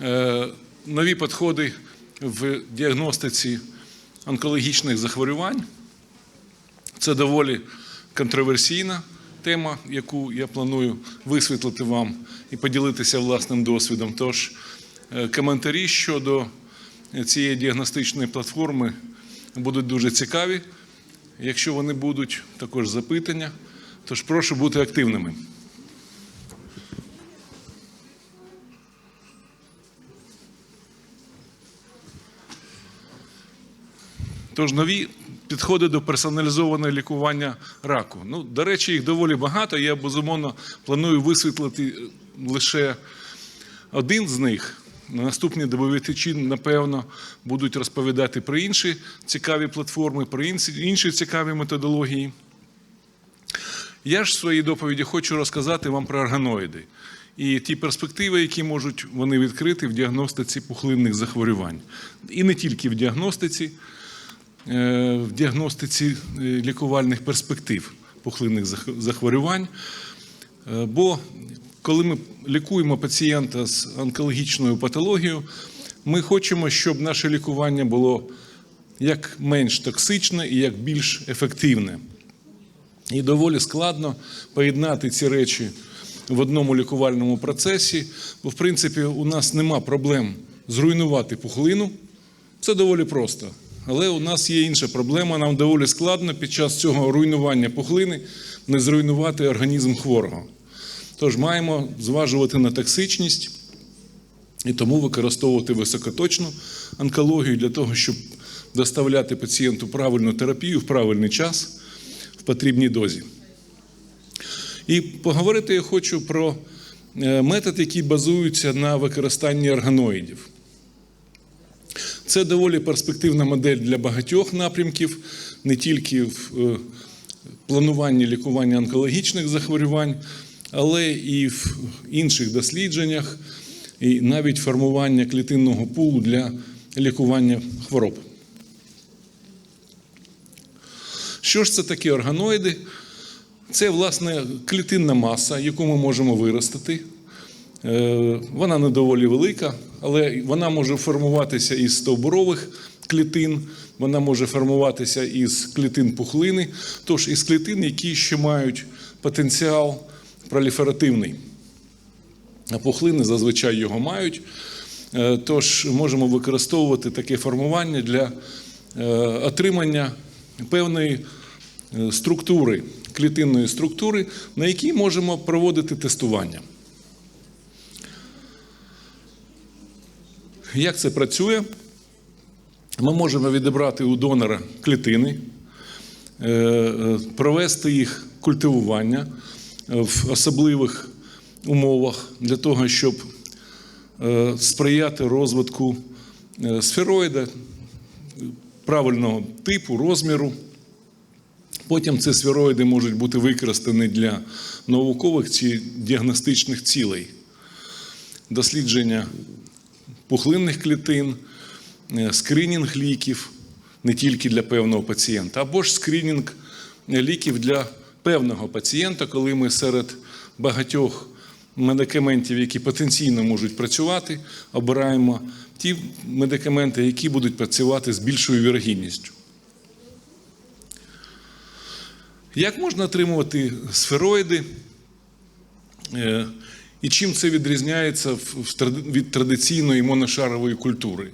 е, нові підходи в діагностиці онкологічних захворювань. Це доволі контроверсійна тема, яку я планую висвітлити вам і поділитися власним досвідом. Тож е, коментарі щодо цієї діагностичної платформи будуть дуже цікаві. Якщо вони будуть, також запитання. Тож прошу бути активними. Тож нові підходи до персоналізованого лікування раку. Ну, до речі, їх доволі багато. Я безумовно планую висвітлити лише один з них. На наступні доповідачі, напевно, будуть розповідати про інші цікаві платформи, про інші цікаві методології. Я ж в своїй доповіді хочу розказати вам про органоїди і ті перспективи, які можуть вони відкрити в діагностиці пухлинних захворювань. І не тільки в діагностиці, е, в діагностиці е, лікувальних перспектив пухлинних захворювань. Е, Бо коли ми лікуємо пацієнта з онкологічною патологією, ми хочемо, щоб наше лікування було як менш токсичне і як більш ефективне. І доволі складно поєднати ці речі в одному лікувальному процесі, бо в принципі у нас нема проблем зруйнувати пухлину. Це доволі просто. Але у нас є інша проблема. Нам доволі складно під час цього руйнування пухлини не зруйнувати організм хворого. Тож маємо зважувати на токсичність і тому використовувати високоточну онкологію для того, щоб доставляти пацієнту правильну терапію в правильний час в потрібній дозі. І поговорити я хочу про е, метод, який базується на використанні органоїдів. Це доволі перспективна модель для багатьох напрямків, не тільки в е, плануванні лікування онкологічних захворювань, але і в інших дослідженнях, і навіть формування клітинного пулу для лікування хвороб. Що ж це такі органоїди? Це, власне, клітинна маса, яку ми можемо виростити. Е, Вона не доволі велика, але вона може формуватися із стовбурових клітин, вона може формуватися із клітин пухлини, тож із клітин, які ще мають потенціал проліферативний. А пухлини зазвичай його мають. Е, Тож можемо використовувати таке формування для е, отримання певної е, структури, клітинної структури, на якій можемо проводити тестування. Як це працює? Ми можемо відібрати у донора клітини, е, провести їх культивування в особливих умовах для того, щоб е, сприяти розвитку е, сфероїда правильного типу, розміру. Потім ці сфероїди можуть бути використані для наукових чи діагностичних цілей. Дослідження пухлинних клітин, е, скринінг ліків не тільки для певного пацієнта, або ж скринінг ліків для певного пацієнта, коли ми серед багатьох медикаментів, які потенційно можуть працювати, обираємо ті медикаменти, які будуть працювати з більшою вірогідністю. Як можна отримувати сфероїди? І чим це відрізняється від традиційної моношарової культури?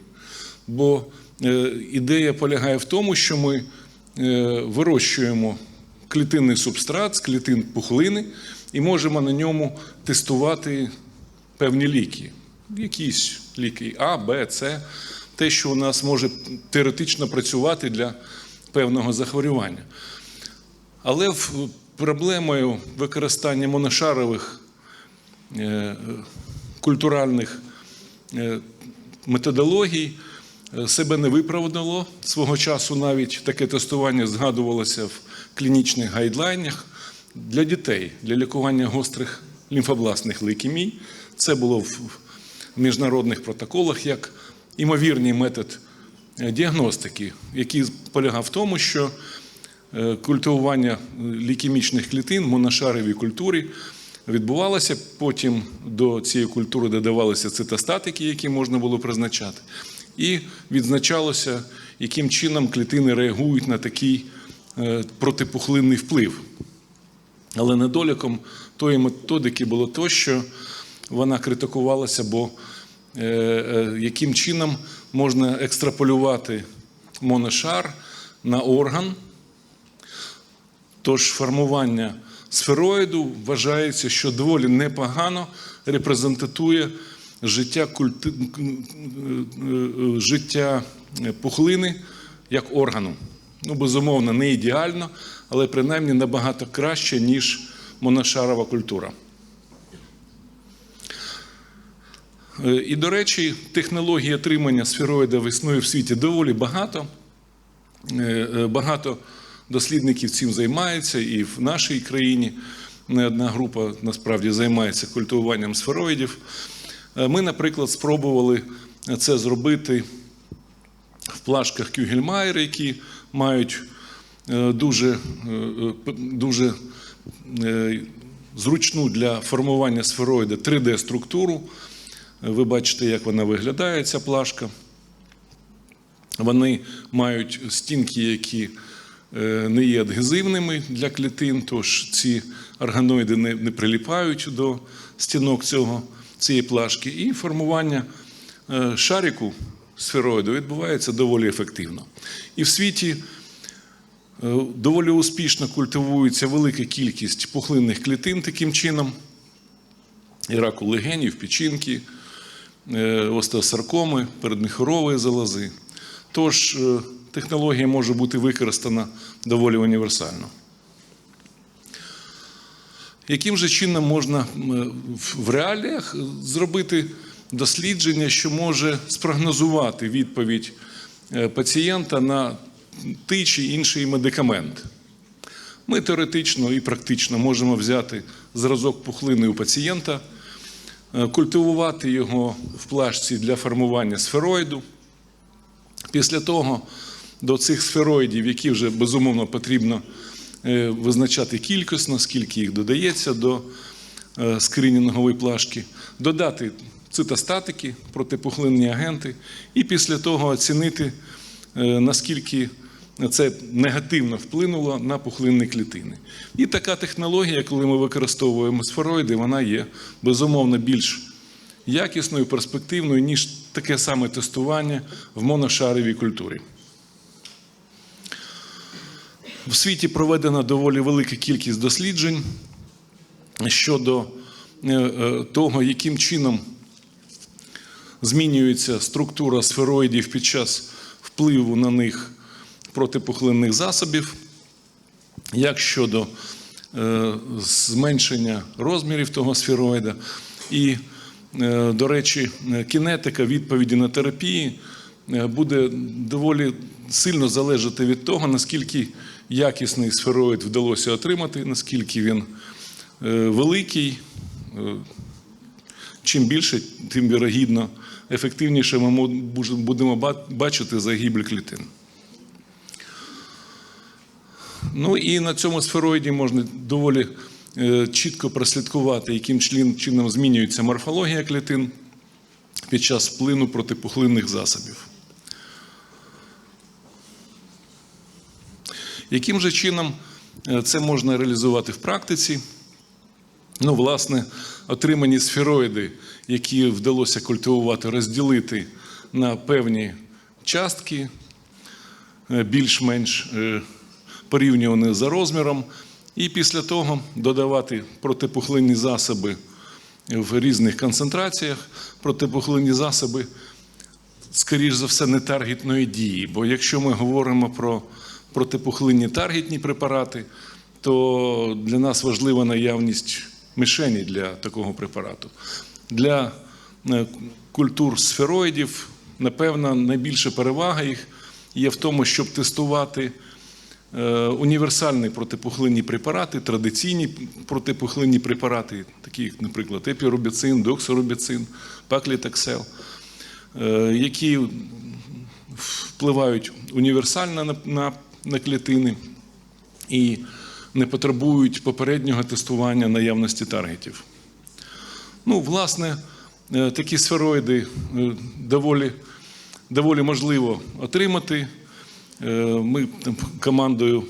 Бо е, ідея полягає в тому, що ми е, вирощуємо клітинний субстрат з клітин пухлини і можемо на ньому тестувати певні ліки. Якісь ліки А, Б, С, те, що у нас може теоретично працювати для певного захворювання. Але проблемою використання моношарових культуральних е, методологій е, себе не виправдало. Свого часу навіть таке тестування згадувалося в клінічних гайдлайнах для дітей, для лікування гострих лімфобластних лейкемій. Це було в міжнародних протоколах як імовірний метод е, діагностики, який полягав в тому, що е, культивування лікемічних клітин в моношаровій культурі відбувалася. Потім до цієї культури додавалися цитостатики, які можна було призначати, і відзначалося, яким чином клітини реагують на такий е, протипухлинний вплив. Але недоліком тої методики було то, що вона критикувалася, бо е, е, яким чином можна екстраполювати моношар на орган. Тож формування сфероїду вважається, що доволі непогано репрезентує життя, культи... е, життя пухлини як органу. Ну, безумовно, не ідеально, але принаймні набагато краще, ніж моношарова культура. Е, І, до речі, технології отримання сфероїдів існує в світі доволі багато. Е, е, Багато дослідників цим займаються, і в нашій країні не одна група насправді займається культивуванням сфероїдів. Е, Ми, наприклад, спробували це зробити в плашках Кюгельмайер, які мають е, дуже, е, дуже зручну для формування сфероїда 3D-структуру. Ви бачите, як вона виглядає, ця плашка. Вони мають стінки, які не є адгезивними для клітин, тож ці органоїди не, не приліпають до стінок цього, цієї плашки. І формування е, шарику сфероїду відбувається доволі ефективно. І в світі е, доволі успішно культивується велика кількість пухлинних клітин таким чином. І раку легенів, печінки, е, остеосаркоми, передміхорової залози. Тож е, технологія може бути використана доволі універсально. Яким же чином можна в- реаліях зробити дослідження, що може спрогнозувати відповідь е, пацієнта на той чи інший медикамент? Ми теоретично і практично можемо взяти зразок пухлини у пацієнта, е, культивувати його в плашці для формування сфероїду. Після того до цих сфероїдів, які вже безумовно потрібно е, визначати кількісно, скільки їх додається до е, скринінгової плашки, додати цитостатики, протипухлинні агенти, і після того оцінити, е, наскільки це негативно вплинуло на пухлинні клітини. І така технологія, коли ми використовуємо сфероїди, вона є безумовно більш якісною, перспективною, ніж таке саме тестування в моношаровій культурі. В світі проведена доволі велика кількість досліджень щодо е, е, того, яким чином змінюється структура сфероїдів під час впливу на них протипухлинних засобів, як щодо е, зменшення розмірів того сфероїда. І, до речі, кінетика відповіді на терапії буде доволі сильно залежати від того, наскільки якісний сфероїд вдалося отримати, наскільки він е, великий. Е, Чим більше, тим вірогідно ефективніше ми мо- будемо бачити загибель клітин. Ну і на цьому сфероїді можна доволі е, чітко прослідкувати, яким чином змінюється морфологія клітин під час вплину протипухлинних засобів. Яким же чином е, це можна реалізувати в практиці? Ну, власне, отримані сфероїди, які вдалося культивувати, розділити на певні частки, е, більш-менш е, порівнювані за розміром, і після того додавати протипухлинні засоби в різних концентраціях, протипухлинні засоби, скоріш за все, не таргетної дії. Бо якщо ми говоримо про протипухлинні таргетні препарати, то для нас важлива наявність мишені для такого препарату. Для е, культур сфероїдів, напевно, найбільша перевага їх є в тому, щоб тестувати е, універсальні протипухлинні препарати, традиційні протипухлинні препарати, такі, як, наприклад, епіробіцин, доксоробіцин, паклітаксел, е, які впливають універсально на, на, клітини і не потребують попереднього тестування наявності таргетів. Ну, власне, е, такі сфероїди е, доволі, доволі можливо отримати. Е, Ми там, командою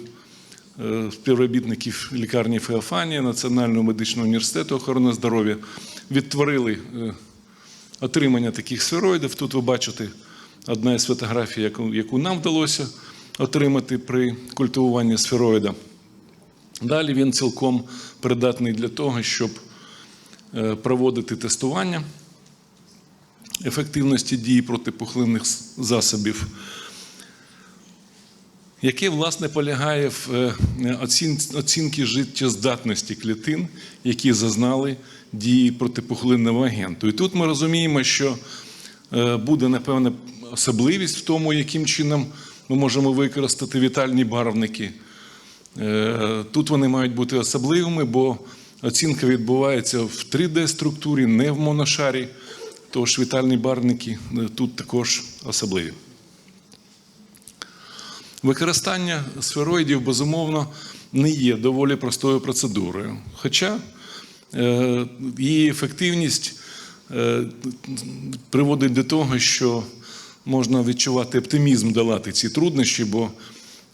співробітників лікарні Феофанія Національного медичного університету охорони здоров'я відтворили отримання таких сфероїдів. Тут ви бачите одна із фотографій, яку нам вдалося отримати при культивуванні сфероїда. Далі він цілком придатний для того, щоб е, проводити тестування ефективності дії протипухлинних засобів, яке, власне, полягає в е, оцінці життєздатності клітин, які зазнали дії протипухлинного агенту. І тут ми розуміємо, що е, буде, напевне, особливість в тому, яким чином ми можемо використати вітальні барвники. Е, Тут вони мають бути особливими, бо оцінка відбувається в 3D-структурі, не в моношарі. Тож вітальні барвники е, тут також особливі. Використання сфероїдів, безумовно, не є доволі простою процедурою. Хоча е, її ефективність приводить до того, що можна відчувати оптимізм долати ці труднощі, бо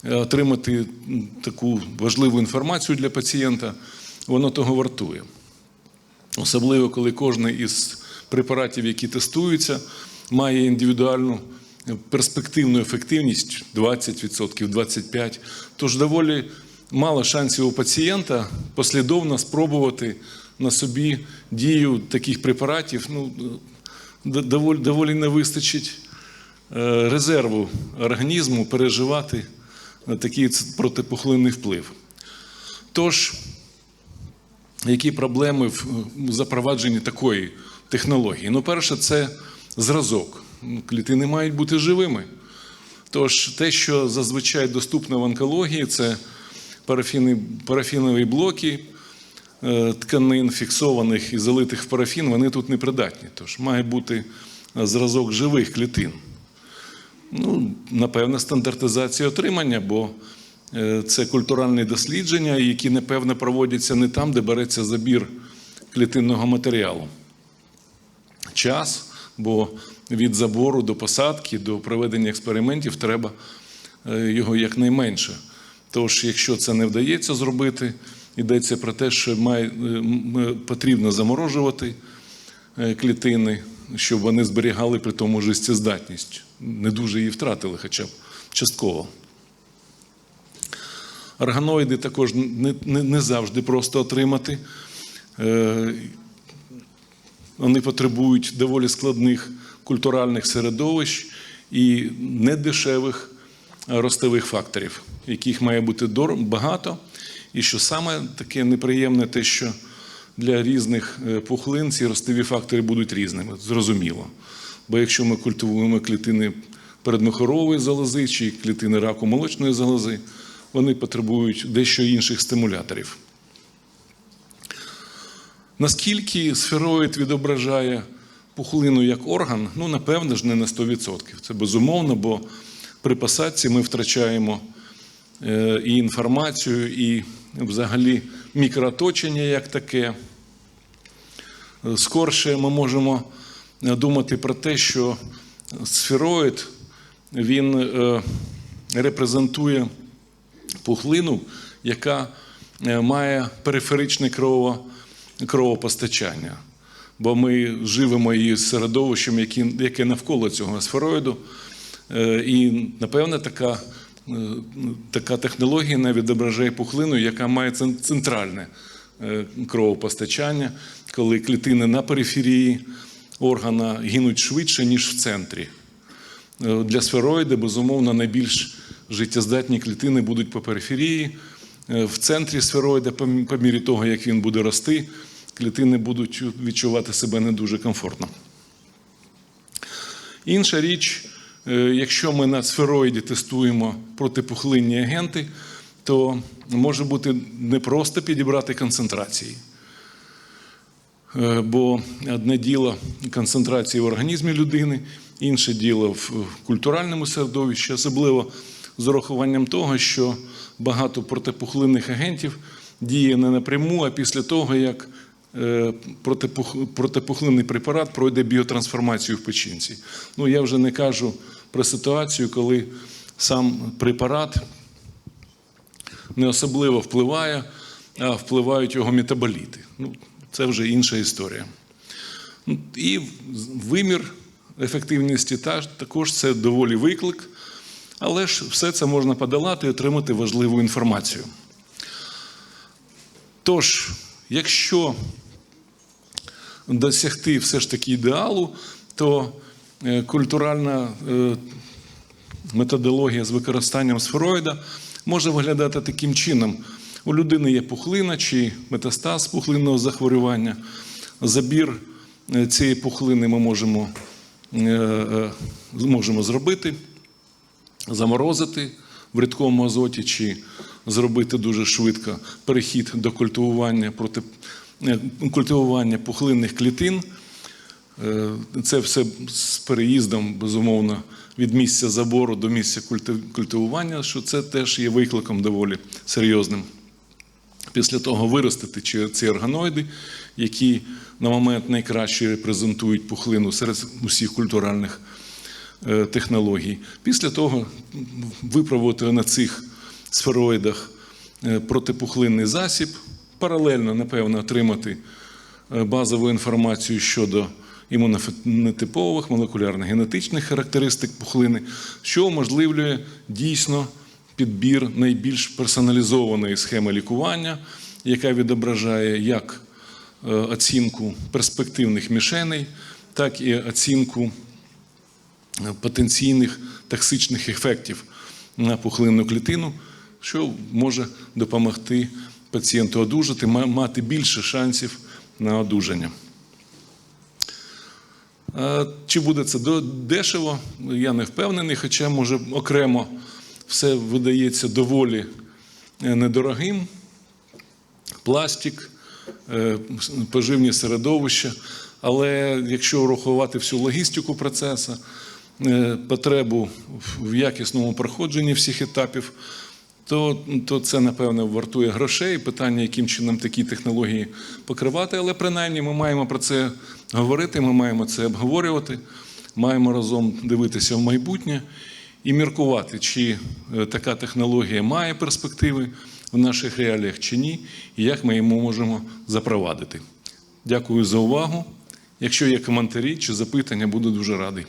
е, отримати таку важливу інформацію для пацієнта, воно того вартує. Особливо, коли кожен із препаратів, які тестуються, має індивідуальну перспективну ефективність 20%, 25%. Тож доволі мало шансів у пацієнта послідовно спробувати на собі дію таких препаратів. Ну, доволі, доволі не вистачить е, резерву організму переживати такий протипухлинний вплив. Тож, які проблеми в запровадженні такої технології? Ну, перше, це зразок. Ну, Клітини мають бути живими. Тож те, що зазвичай доступно в онкології, це парафіни, парафінові блоки е, тканин, фіксованих і залитих в парафін, вони тут не придатні. Тож має бути е, зразок живих клітин. Ну, напевне, стандартизація отримання, бо е, це культуральні дослідження, які, напевне, проводяться не там, де береться забір клітинного матеріалу. Час, бо від забору до посадки, до проведення експериментів треба е, його якнайменше. Тож, якщо це не вдається зробити, йдеться про те, що має, е, потрібно заморожувати клітини, щоб вони зберігали при тому життєздатність. Не дуже її втратили, хоча б частково. Органоїди також не, не, не завжди просто отримати. Е, Вони потребують доволі складних культуральних середовищ і недешевих ростових факторів, яких має бути багато. І що саме таке неприємне, те, що для різних е, пухлин ці ростові фактори будуть різними, зрозуміло. Бо якщо ми культивуємо клітини передмихорової залози чи клітини раку молочної залози, вони потребують дещо інших стимуляторів. Наскільки сфероїд відображає пухлину як орган, ну, напевне ж, не на 100%. Це безумовно, бо при посадці ми втрачаємо е, і інформацію, і взагалі мікрооточення як таке. Скорше ми можемо е, думати про те, що сфероїд він е, репрезентує пухлину, яка е, має периферичне крово, кровопостачання. Бо ми живемо її середовищем, яке навколо цього сфероїду. І, напевне, така, така технологія не відображає пухлину, яка має центральне кровопостачання, коли клітини на периферії органа гинуть швидше, ніж в центрі. Е, Для сфероїда, безумовно, найбільш життєздатні клітини будуть по периферії. Е, В центрі сфероїда, по мірі того, як він буде рости, клітини будуть відчувати себе не дуже комфортно. Інша річ, е, якщо ми на сфероїді тестуємо протипухлинні агенти, то може бути не просто підібрати концентрації. Е, Бо одне діло концентрації в організмі людини, інше діло в культуральному середовищі, особливо з урахуванням того, що багато протипухлинних агентів діє не напряму, а після того, як е, протипухлинний препарат пройде біотрансформацію в печінці. Ну, я вже не кажу про ситуацію, коли сам препарат не особливо впливає, а впливають його метаболіти. Ну, це вже інша історія. Ну, І вимір ефективності також це доволі виклик, але ж все це можна подолати і отримати важливу інформацію. Тож, якщо досягти все ж таки ідеалу, то е, культуральна е, методологія з використанням сфероїда може виглядати таким чином. У людини є пухлина чи метастаз пухлинного захворювання. Забір е, цієї пухлини ми можемо, е, е, можемо зробити, заморозити в рідкому азоті чи зробити дуже швидко перехід до культивування проти культивування пухлинних клітин. Е, Це все з переїздом, безумовно, від місця забору до місця культивування, що це теж є викликом доволі серйозним. Після того виростити ці органоїди, які на момент найкраще репрезентують пухлину серед усіх культуральних е, технологій. Після того випробувати на цих сфероїдах е, протипухлинний засіб, паралельно, напевно, отримати базову інформацію щодо імунотипових молекулярно-генетичних характеристик пухлини, що уможливлює дійсно підбір найбільш персоналізованої схеми лікування, яка відображає як е, оцінку перспективних мішеней, так і оцінку потенційних токсичних ефектів на пухлинну клітину, що може допомогти пацієнту одужати, мати більше шансів на одужання. Е, Чи буде це дешево? Я не впевнений, хоча може окремо все видається доволі е, недорогим. Пластик, е, поживні середовища. Але якщо врахувати всю логістику процесу, потребу в якісному проходженні всіх етапів, то, то це, напевно, вартує грошей. Питання, яким чином такі технології покривати, але принаймні ми маємо про це говорити, ми маємо це обговорювати, маємо разом дивитися в майбутнє і міркувати, чи е, така технологія має перспективи в наших реаліях чи ні, і як ми йому можемо запровадити. Дякую за увагу. Якщо є коментарі чи запитання, буду дуже радий.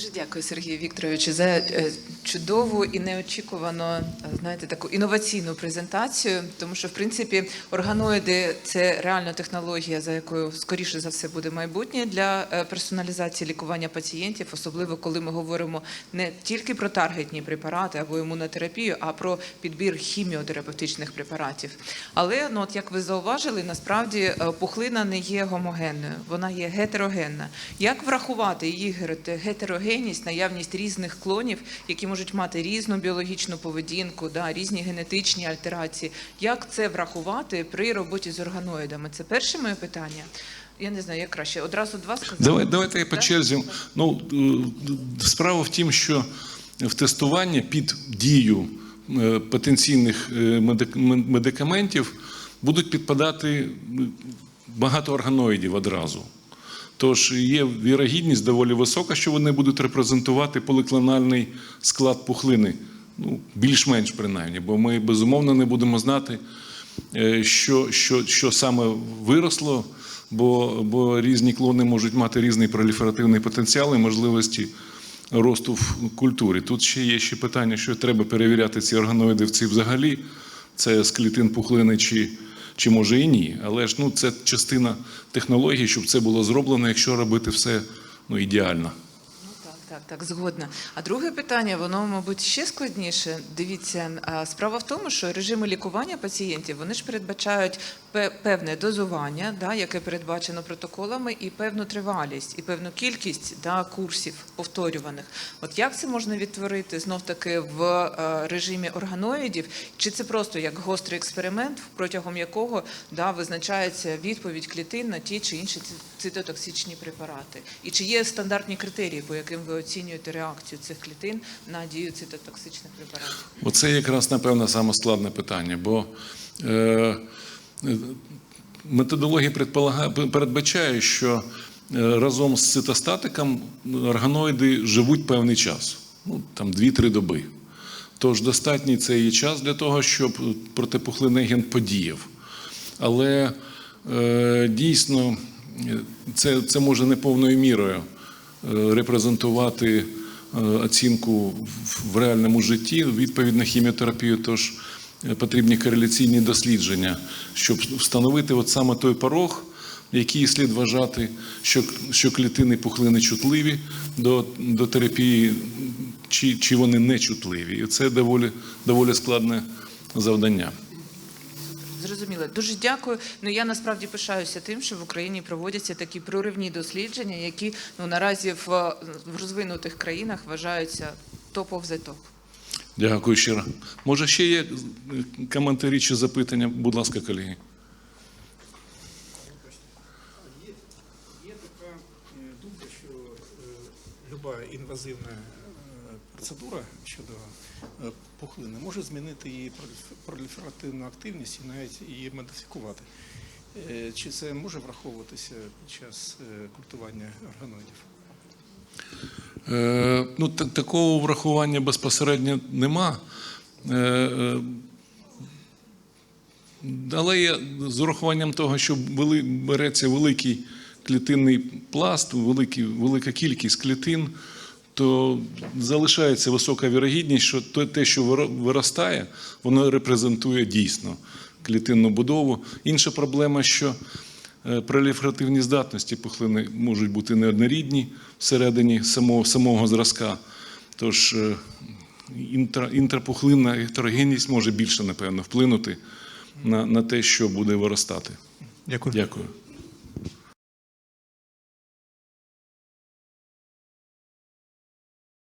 Дуже дякую, Сергію Вікторовичу, за е, чудову і неочікувану, е, знаєте, таку інноваційну презентацію. Тому що, в принципі, органоїди це реальна технологія, за якою скоріше за все буде майбутнє для е, персоналізації лікування пацієнтів, особливо коли ми говоримо не тільки про таргетні препарати або імунотерапію, а про підбір хіміотерапевтичних препаратів. Але ну, от як ви зауважили, насправді пухлина не є гомогенною, вона є гетерогенна. Як врахувати її гетерогенність, гетерогенність, наявність різних клонів, які можуть мати різну біологічну поведінку, да, різні генетичні альтерації? Як це врахувати при роботі з органоїдами? Це перше моє питання. Я не знаю, як краще. Одразу два сказати? Давай, давайте я по черзі. Ну, справа в тім, що в тестуванні під дію е, потенційних е, медикаментів будуть підпадати багато органоїдів одразу. Тож є вірогідність доволі висока, що вони будуть репрезентувати поликлональний склад пухлини. Ну, більш-менш принаймні, бо ми безумовно не будемо знати, е, що, що, що саме виросло, бо, бо різні клони можуть мати різний проліферативний потенціал і можливості росту в культурі. Тут ще є ще питання, що треба перевіряти ці органоїди в ці взагалі. Це з клітин пухлини чи, чи може і ні. Але ж ну, це частина технології, щоб це було зроблено, якщо робити все ну, ідеально. Так, Так, згодна. А друге питання, воно, мабуть, ще складніше. Дивіться, справа в тому, що режими лікування пацієнтів вони ж передбачають певне дозування, да, яке передбачено протоколами, і певну тривалість, і певну кількість да, курсів повторюваних. От як це можна відтворити знов таки в режимі органоїдів? Чи це просто як гострий експеримент, протягом якого да, визначається відповідь клітин на ті чи інші цитотоксичні препарати? І чи є стандартні критерії, по яким ви оцінюєте реакцію цих клітин на дію цитотоксичних препаратів? Оце якраз, напевно, саме складне питання, бо е, методологія передбачає, що е, разом з цитостатиком органоїди живуть певний час, ну, там 2-3 доби. Тож достатній це є час для того, щоб протипухлинний ген подіяв. Але е, дійсно це, це може не повною мірою е, репрезентувати е, оцінку в- реальному житті, відповідь на хіміотерапію, тож е, потрібні кореляційні дослідження, щоб встановити от саме той порог, який слід вважати, що, що клітини пухлини чутливі до, до терапії, чи, чи вони не чутливі. І це доволі, доволі складне завдання. Зрозуміло. Дуже дякую. Ну я насправді пишаюся тим, що в Україні проводяться такі проривні дослідження, які ну наразі в, в розвинутих країнах вважаються of the top. Дякую щиро. Може, ще є коментарі чи запитання? Будь ласка, колеги. Є, є така е, думка, що е, люба інвазивна е, процедура щодо пухлини може змінити її проліферативну активність і навіть її модифікувати. Е, Чи це може враховуватися під час е, культування органоїдів? Е, ну, такого врахування безпосередньо нема. Е, е, але я з урахуванням того, що вели, береться великий клітинний пласт, великий, велика кількість клітин, то залишається висока вірогідність, що те, що виро- виростає, воно репрезентує дійсно клітинну будову. Інша проблема, що е, проліферативні здатності пухлини можуть бути неоднорідні всередині самого, самого зразка. Тож е, інтра, інтрапухлинна гетерогенність може більше, напевно, вплинути на, на те, що буде виростати. Дякую. Дякую.